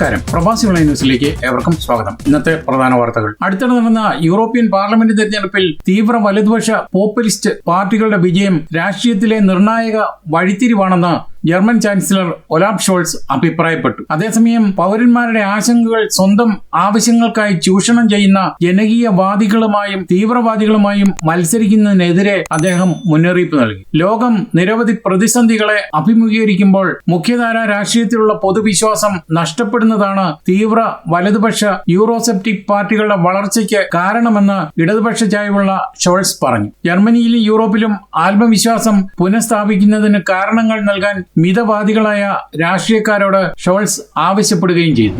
നമസ്കാരം. പ്രവാസി ഓൺലൈൻ ന്യൂസിലേക്ക് ഏവർക്കും സ്വാഗതം. ഇന്നത്തെ പ്രധാന വാർത്തകൾ. അടുത്തിടെ നടന്ന യൂറോപ്യൻ പാർലമെന്റ് തെരഞ്ഞെടുപ്പിൽ തീവ്ര വലതുപക്ഷ പോപ്പുലിസ്റ്റ് പാർട്ടികളുടെ വിജയം രാഷ്ട്രീയത്തിലെ നിർണായക വഴിത്തിരിവാണെന്ന് ജർമ്മൻ ചാൻസലർ ഒലാബ് ഷോൾസ് അഭിപ്രായപ്പെട്ടു. അതേസമയം പൗരന്മാരുടെ ആശങ്കകൾ സ്വന്തം ആവശ്യങ്ങൾക്കായി ചൂഷണം ചെയ്യുന്ന ജനകീയവാദികളുമായും തീവ്രവാദികളുമായും മത്സരിക്കുന്നതിനെതിരെ അദ്ദേഹം മുന്നറിയിപ്പ് നൽകി. ലോകം നിരവധി പ്രതിസന്ധികളെ അഭിമുഖീകരിക്കുമ്പോൾ മുഖ്യധാര രാഷ്ട്രീയത്തിലുള്ള പൊതുവിശ്വാസം നഷ്ടപ്പെടുന്നതാണ് തീവ്ര വലതുപക്ഷ യൂറോസെപ്റ്റിക് പാർട്ടികളുടെ വളർച്ചയ്ക്ക് കാരണമെന്ന് ഇടതുപക്ഷ ചായവുള്ള ഷോൾസ് പറഞ്ഞു. ജർമ്മനിയിലും യൂറോപ്പിലും ആത്മവിശ്വാസം പുനഃസ്ഥാപിക്കുന്നതിന് കാരണങ്ങൾ നൽകാൻ മിതവാദികളായ രാഷ്ട്രീയക്കാരോട് ഷോൾസ് ആവശ്യപ്പെടുകയും ചെയ്തു.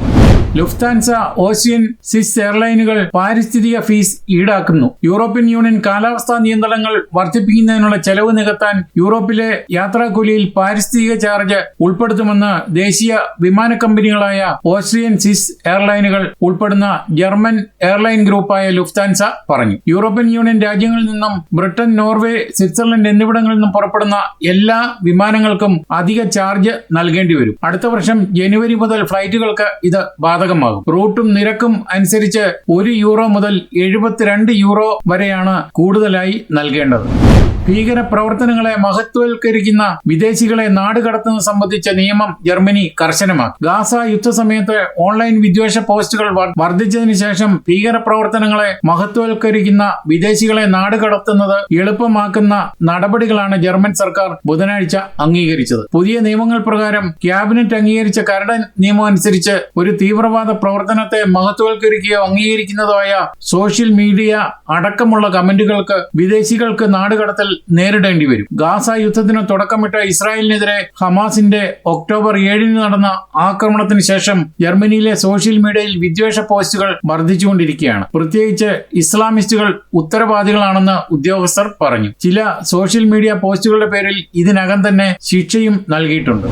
ലുഫ്താൻസ ഓഷ്യൻ സിസ് എയർലൈനുകൾ പാരിസ്ഥിതിക ഫീസ് ഈടാക്കുന്നു. യൂറോപ്യൻ യൂണിയൻ കാലാവസ്ഥാ നിയന്ത്രണങ്ങൾ വർദ്ധിപ്പിക്കുന്നതിനുള്ള ചെലവ് നികത്താൻ യൂറോപ്പിലെ യാത്രാക്കൂലിയിൽ പാരിസ്ഥിതിക ചാർജ് ഉൾപ്പെടുത്തുമെന്ന് ദേശീയ വിമാന കമ്പനികളായ ഓസ്ട്രിയൻ സിസ് എയർലൈനുകൾ ഉൾപ്പെടുന്ന ജർമ്മൻ എയർലൈൻ ഗ്രൂപ്പായ ലുഫ്താൻസ പറഞ്ഞു. യൂറോപ്യൻ യൂണിയൻ രാജ്യങ്ങളിൽ നിന്നും ബ്രിട്ടൻ നോർവേ സ്വിറ്റ്സർലൻഡ് എന്നിവിടങ്ങളിൽ നിന്നും പുറപ്പെടുന്ന എല്ലാ വിമാനങ്ങൾക്കും അധിക ചാർജ് നൽകേണ്ടി വരും അടുത്ത വർഷം ജനുവരി മുതൽ ഫ്ലൈറ്റുകൾക്ക് ഇത് ബാധകമാകും. റൂട്ടും നിരക്കും അനുസരിച്ച് ഒരു യൂറോ മുതൽ എഴുപത്തിരണ്ട് യൂറോ വരെയാണ് കൂടുതലായി നൽകേണ്ടത്. ഭീകര പ്രവർത്തനങ്ങളെ മഹത്വവൽക്കരിക്കുന്ന വിദേശികളെ നാടുകടത്തുന്നത് സംബന്ധിച്ച നിയമം ജർമ്മനി കർശനമാക്കി. ഗാസ യുദ്ധസമയത്ത് ഓൺലൈൻ വിദ്വേഷ പോസ്റ്റുകൾ വർദ്ധിച്ചതിനു ശേഷം ഭീകര പ്രവർത്തനങ്ങളെ മഹത്വവൽക്കരിക്കുന്ന വിദേശികളെ നാടുകടത്തുന്നത് എളുപ്പമാക്കുന്ന നടപടികളാണ് ജർമ്മൻ സർക്കാർ ബുധനാഴ്ച അംഗീകരിച്ചത്. പുതിയ നിയമങ്ങൾ പ്രകാരം ക്യാബിനറ്റ് അംഗീകരിച്ച കരട് നിയമം അനുസരിച്ച് ഒരു തീവ്രവാദ പ്രവർത്തനത്തെ മഹത്വവൽക്കരിക്കുകയോ അംഗീകരിക്കുന്നതോ ആയ സോഷ്യൽ മീഡിയ അടക്കമുള്ള കമന്റുകൾക്ക് വിദേശികൾക്ക് നാടുകടത്തൽ നേരിടേണ്ടി വരും. ഗാസ യുദ്ധത്തിന് തുടക്കമിട്ട ഇസ്രായേലിനെതിരെ ഹമാസിന്റെ ഒക്ടോബർ ഏഴിന് നടന്ന ആക്രമണത്തിന് ശേഷം ജർമ്മനിയിലെ സോഷ്യൽ മീഡിയയിൽ വിദ്വേഷ പോസ്റ്റുകൾ വർദ്ധിച്ചുകൊണ്ടിരിക്കുകയാണ്. പ്രത്യേകിച്ച് ഇസ്ലാമിസ്റ്റുകൾ ഉത്തരവാദികളാണെന്ന് ഉദ്യോഗസ്ഥർ പറഞ്ഞു. ചില സോഷ്യൽ മീഡിയ പോസ്റ്റുകളുടെ പേരിൽ ഇതിനകം തന്നെ ശിക്ഷയും നൽകിയിട്ടുണ്ട്.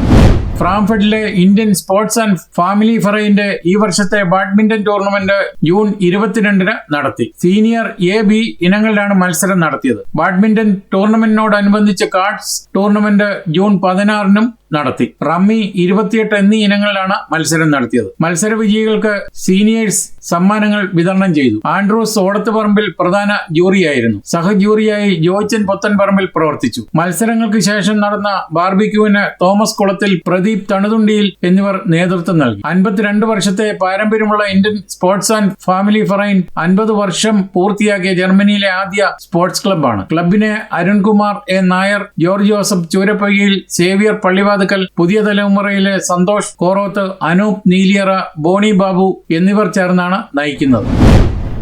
ഫ്രാങ്ക്ഫർട്ടിലെ ഇന്ത്യൻ സ്പോർട്സ് ആൻഡ് ഫാമിലി ഫറയിന്റെ ഈ വർഷത്തെ ബാഡ്മിന്റൺ ടൂർണമെന്റ് ജൂൺ ഇരുപത്തിരണ്ടിന് നടത്തി. സീനിയർ എ ബി ഇനങ്ങളിലാണ് മത്സരം നടത്തിയത്. ബാഡ്മിന്റൺ ടൂർണമെന്റിനോടനുബന്ധിച്ച് കാർഡ്സ് ടൂർണമെന്റ് ജൂൺ പതിനാറിനും നടത്തി. റമ്മി ഇരുപത്തിയെട്ട് എന്നീ ഇനങ്ങളിലാണ് മത്സരം നടത്തിയത്. മത്സര വിജയികൾക്ക് സീനിയേഴ്സ് സമ്മാനങ്ങൾ വിതരണം ചെയ്തു. ആൻഡ്രൂസ് ഓടത്തുപറമ്പിൽ പ്രധാന ജൂറിയായിരുന്നു. സഹജൂറിയായി ജോയിച്ചൻ പൊത്തൻപറമ്പിൽ പ്രവർത്തിച്ചു. മത്സരങ്ങൾക്ക് ശേഷം നടന്ന ബാർബിക്യൂവിന് തോമസ് കുളത്തിൽ പ്രദീപ് തണുതുണ്ടിയിൽ എന്നിവർ നേതൃത്വം നൽകി. അൻപത്തിരണ്ട് വർഷത്തെ പാരമ്പര്യമുള്ള Indian sports and family Verein അൻപത് വർഷം പൂർത്തിയാക്കിയ ജർമ്മനിയിലെ ആദ്യ സ്പോർട്സ് ക്ലബ്ബാണ്. ക്ലബിനെ അരുൺകുമാർ എ നായർ ജോർജ് ജോസഫ് ചൂരപ്പയ്യയിൽ സേവിയർ പള്ളിവാതുക്കൽ പുതിയ തലമുറയിലെ സന്തോഷ് കോറോത്ത് അനൂപ് നീലിയറ ബോണി ബാബു എന്നിവർ ചേർന്നാണ് നയിക്കുന്നത്.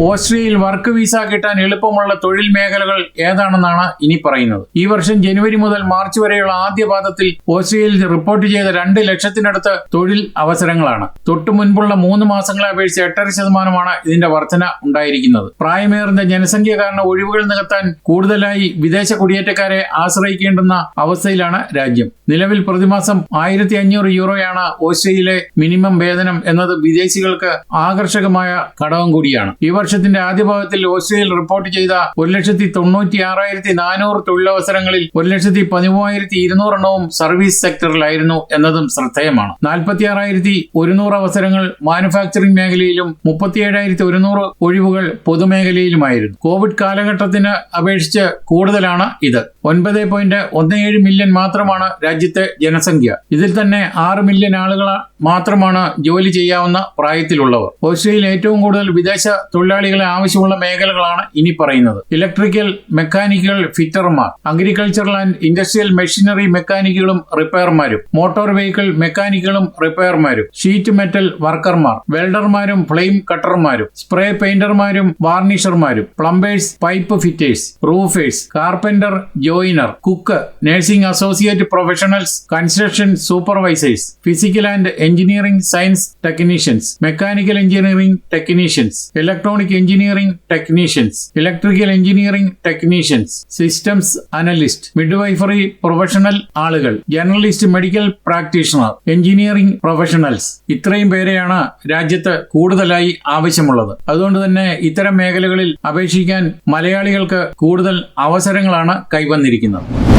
ഓസ്ട്രിയയിൽ വർക്ക് വിസ കിട്ടാൻ എളുപ്പമുള്ള തൊഴിൽ മേഖലകൾ ഏതാണെന്നാണ് ഇനി പറയുന്നത്. ഈ വർഷം ജനുവരി മുതൽ മാർച്ച് വരെയുള്ള ആദ്യ പാദത്തിൽ ഓസ്ട്രിയയിൽ റിപ്പോർട്ട് ചെയ്ത രണ്ട് ലക്ഷത്തിനടുത്ത് തൊഴിൽ അവസരങ്ങളാണ്. തൊട്ടു മുൻപുള്ള മൂന്ന് മാസങ്ങളെ അപേക്ഷിച്ച് എട്ടര ശതമാനമാണ് ഇതിന്റെ വർധന ഉണ്ടായിരിക്കുന്നത്. പ്രായമേറുന്ന ജനസംഖ്യ കാരണം ഒഴിവുകൾ നികത്താൻ കൂടുതലായി വിദേശ കുടിയേറ്റക്കാരെ ആശ്രയിക്കേണ്ടുന്ന അവസ്ഥയിലാണ് രാജ്യം. നിലവിൽ പ്രതിമാസം ആയിരത്തി അഞ്ഞൂറ് യൂറോയാണ് ഓസ്ട്രിയയിലെ മിനിമം വേതനം എന്നത് വിദേശികൾക്ക് ആകർഷകമായ ഘടകം കൂടിയാണ്. ഈ വർഷത്തിന്റെ ആദ്യ ഭാഗത്തിൽ ഓസ്ട്രേലിയയിൽ റിപ്പോർട്ട് ചെയ്ത ഒരു ലക്ഷത്തി തൊണ്ണൂറ്റി ആറായിരത്തി നാനൂറ് തൊഴിലവസരങ്ങളിൽ ഒരു ലക്ഷത്തി പതിമൂവായിരത്തി ഇരുന്നൂറെണ്ണവും സർവീസ് സെക്ടറിലായിരുന്നു എന്നതും ശ്രദ്ധേയമാണ്. നാൽപ്പത്തി ആറായിരത്തി ഒരുന്നൂറ് അവസരങ്ങൾ മാനുഫാക്ചറിംഗ് മേഖലയിലും മുപ്പത്തിയേഴായിരത്തി ഒരുന്നൂറ് ഒഴിവുകൾ പൊതുമേഖലയിലുമായിരുന്നു. കോവിഡ് കാലഘട്ടത്തിന് അപേക്ഷിച്ച് കൂടുതലാണ് ഇത്. ഒൻപത് പോയിന്റ് ഒന്ന് ഏഴ് മില്യൺ മാത്രമാണ് രാജ്യത്തെ ജനസംഖ്യ. ഇതിൽ തന്നെ ആറ് മില്യൺ ആളുകൾ മാത്രമാണ് ജോലി ചെയ്യാവുന്ന പ്രായത്തിലുള്ളവർ. ഓസ്ട്രേലിയയിൽ ഏറ്റവും കൂടുതൽ വിദേശ തൊഴിലാളികളെ ആവശ്യമുള്ള മേഖലകളാണ് ഇനി പറയുന്നത്. ഇലക്ട്രിക്കൽ മെക്കാനിക്കൽ ഫിറ്റർമാർ അഗ്രികൾച്ചറൽ ആൻഡ് ഇൻഡസ്ട്രിയൽ മെഷീനറി മെക്കാനിക്കുകളും റിപ്പയർമാരും മോട്ടോർ വെഹിക്കിൾ മെക്കാനിക്കുകളും റിപ്പയർമാരും ഷീറ്റ് മെറ്റൽ വർക്കർമാർ വെൽഡർമാരും ഫ്ലെയിം കട്ടർമാരും സ്പ്രേ പെയിന്റർമാരും വാർണിഷർമാരും plumbers pipe fitters roofers carpenter joiner cook nursing associate professionals construction supervisors physical and engineering science technicians mechanical engineering technicians electronic engineering technicians electrical engineering technicians systems analyst midwifery professional ആളുകൾ journalist medical practitioner engineering professionals ഇത്രയും പേരെയാണ് രാജ്യത്ത് കൂടുതലായി ആവശ്യമുള്ളത്. അതുകൊണ്ട് തന്നെ ഇത്തരം മേഖലകളിൽ അപേക്ഷിക്കാൻ മലയാളികൾക്ക് കൂടുതൽ അവസരങ്ങളാണ് കൈവന്നിരിക്കുന്നത്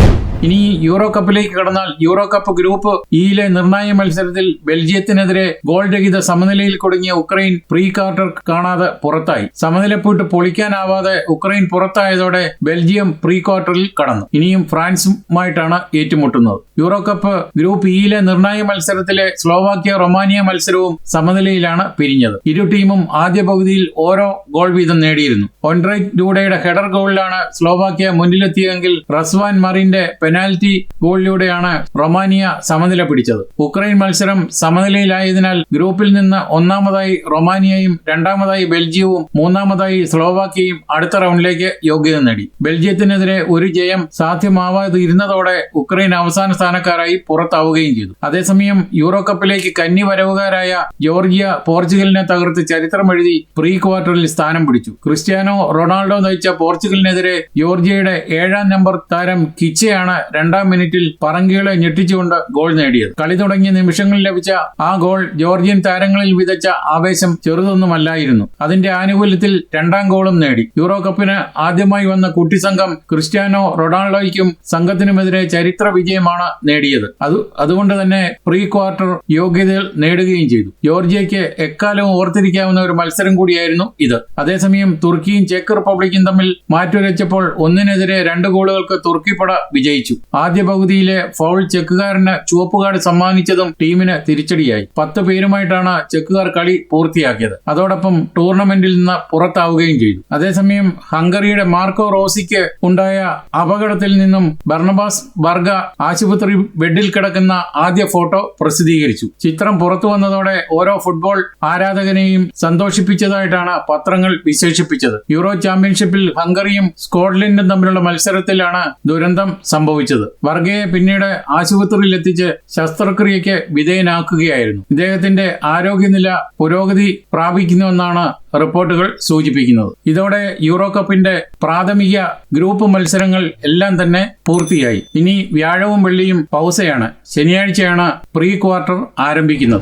ഇനി യൂറോ കപ്പിലേക്ക് കടന്നാൽ യൂറോ കപ്പ് ഗ്രൂപ്പ് ഇയിലെ നിർണായക മത്സരത്തിൽ ബെൽജിയത്തിനെതിരെ ഗോൾ രഹിത സമനിലയിൽ കുടുങ്ങിയ ഉക്രൈൻ പ്രീ ക്വാർട്ടർ കാണാതെ പുറത്തായി. സമനില പോയിട്ട് പൊളിക്കാനാവാതെ ഉക്രൈൻ പുറത്തായതോടെ ബെൽജിയം പ്രീ ക്വാർട്ടറിൽ കടന്നു. ഇനിയും ഫ്രാൻസുമായിട്ടാണ് ഏറ്റുമുട്ടുന്നത്. യൂറോ കപ്പ് ഗ്രൂപ്പ് ഇയിലെ നിർണായക മത്സരത്തിലെ സ്ലോവാക്യ റൊമാനിയ മത്സരവും സമനിലയിലാണ് പിരിഞ്ഞത്. ഇരു ടീമും ആദ്യ പകുതിയിൽ ഓരോ ഗോൾ വീതം നേടിയിരുന്നു. ഒൻഡ്രൈറ്റ് ഡൂഡയുടെ ഹെഡർ ഗോളിലാണ് സ്ലോവാക്യ മുന്നിലെത്തിയതെങ്കിൽ റസ്വാൻ മറിന്റെ പെനാൽറ്റി ഗോളിലൂടെയാണ് റൊമാനിയ സമനില പിടിച്ചത്. ഉക്രൈൻ മത്സരം സമനിലയിലായതിനാൽ ഗ്രൂപ്പിൽ നിന്ന് ഒന്നാമതായി റൊമാനിയയും രണ്ടാമതായി ബെൽജിയവും മൂന്നാമതായി സ്ലോവാക്യയും അടുത്ത റൗണ്ടിലേക്ക് യോഗ്യത നേടി. ബെൽജിയത്തിനെതിരെ ഒരു ജയം സാധ്യമാവാതിരുന്നതോടെ ഉക്രൈൻ അവസാന സ്ഥാനക്കാരായി പുറത്താവുകയും ചെയ്തു. അതേസമയം യൂറോ കപ്പിലേക്ക് കന്നി വരവുകാരായ ജോർജിയ പോർച്ചുഗലിനെ തകർത്ത് ചരിത്രമെഴുതി പ്രീ ക്വാർട്ടറിൽ സ്ഥാനം പിടിച്ചു. ക്രിസ്ത്യാനോ റൊണാൾഡോ നയിച്ച പോർച്ചുഗലിനെതിരെ ജോർജിയയുടെ ഏഴാം നമ്പർ താരം കിച്ചയാണ് രണ്ടാം മിനിറ്റിൽ പറങ്കികളെ ഞെട്ടിച്ചുകൊണ്ട് ഗോൾ നേടിയത്. കളി തുടങ്ങിയ നിമിഷങ്ങളിൽ ലഭിച്ച ആ ഗോൾ ജോർജിയൻ താരങ്ങളിൽ വിതച്ച ആവേശം ചെറുതൊന്നുമല്ലായിരുന്നു. അതിന്റെ ആനുകൂല്യത്തിൽ രണ്ടാം ഗോളും നേടി. യൂറോ കപ്പിന് ആദ്യമായി വന്ന കുട്ടിസംഘം ക്രിസ്ത്യാനോ റൊണാൾഡോയ്ക്കും സംഘത്തിനുമെതിരെ ചരിത്ര വിജയമാണ് നേടിയത്. അത് അതുകൊണ്ട് തന്നെ പ്രീ ക്വാർട്ടർ യോഗ്യതകൾ നേടുകയും ചെയ്തു. ജോർജിയയ്ക്ക് എക്കാലവും ഓർത്തിരിക്കാവുന്ന ഒരു മത്സരം കൂടിയായിരുന്നു ഇത്. അതേസമയം തുർക്കിയും ചെക്ക് റിപ്പബ്ലിക്കും തമ്മിൽ മാറ്റുരച്ചപ്പോൾ ഒന്നിനെതിരെ രണ്ട് ഗോളുകൾക്ക് തുർക്കിപ്പട വിജയിച്ചു. ആദ്യ പകുതിയിലെ ഫൗൾ ചെക്കുകാരന് ചുവപ്പ് കാർഡ് സമ്മാനിച്ചതും ടീമിന് തിരിച്ചടിയായി. പത്ത് പേരുമായിട്ടാണ് ചെക്കുകാർ കളി പൂർത്തിയാക്കിയത്. അതോടൊപ്പം ടൂർണമെന്റിൽ നിന്ന് പുറത്താവുകയും ചെയ്തു. അതേസമയം ഹംഗറിയുടെ മാർക്കോ റോസിക്ക് ഉണ്ടായ അപകടത്തിൽ നിന്നും ബർണബാസ് ബർഗ ആശുപത്രി ബെഡിൽ കിടക്കുന്ന ആദ്യ ഫോട്ടോ പ്രസിദ്ധീകരിച്ചു. ചിത്രം പുറത്തു വന്നതോടെ ഓരോ ഫുട്ബോൾ ആരാധകനെയും സന്തോഷിപ്പിച്ചതായിട്ടാണ് പത്രങ്ങൾ വിശേഷിപ്പിച്ചത്. യൂറോ ചാമ്പ്യൻഷിപ്പിൽ ഹംഗറിയും സ്കോട്ട്ലൻഡും തമ്മിലുള്ള മത്സരത്തിലാണ് ദുരന്തം സംഭവിച്ചത്. വർഗയെ പിന്നീട് ആശുപത്രിയിൽ എത്തിച്ച് ശസ്ത്രക്രിയയ്ക്ക് വിധേയനാക്കുകയായിരുന്നു. ഇദ്ദേഹത്തിന്റെ ആരോഗ്യനില പുരോഗതി പ്രാപിക്കുന്നുവെന്നാണ് റിപ്പോർട്ടുകൾ സൂചിപ്പിക്കുന്നത്. ഇതോടെ യൂറോ കപ്പിന്റെ പ്രാഥമിക ഗ്രൂപ്പ് മത്സരങ്ങൾ എല്ലാം തന്നെ പൂർത്തിയായി. ഇനി വ്യാഴവും വെള്ളിയും പൗസയാണ്. ശനിയാഴ്ചയാണ് പ്രീ ക്വാർട്ടർ ആരംഭിക്കുന്നത്.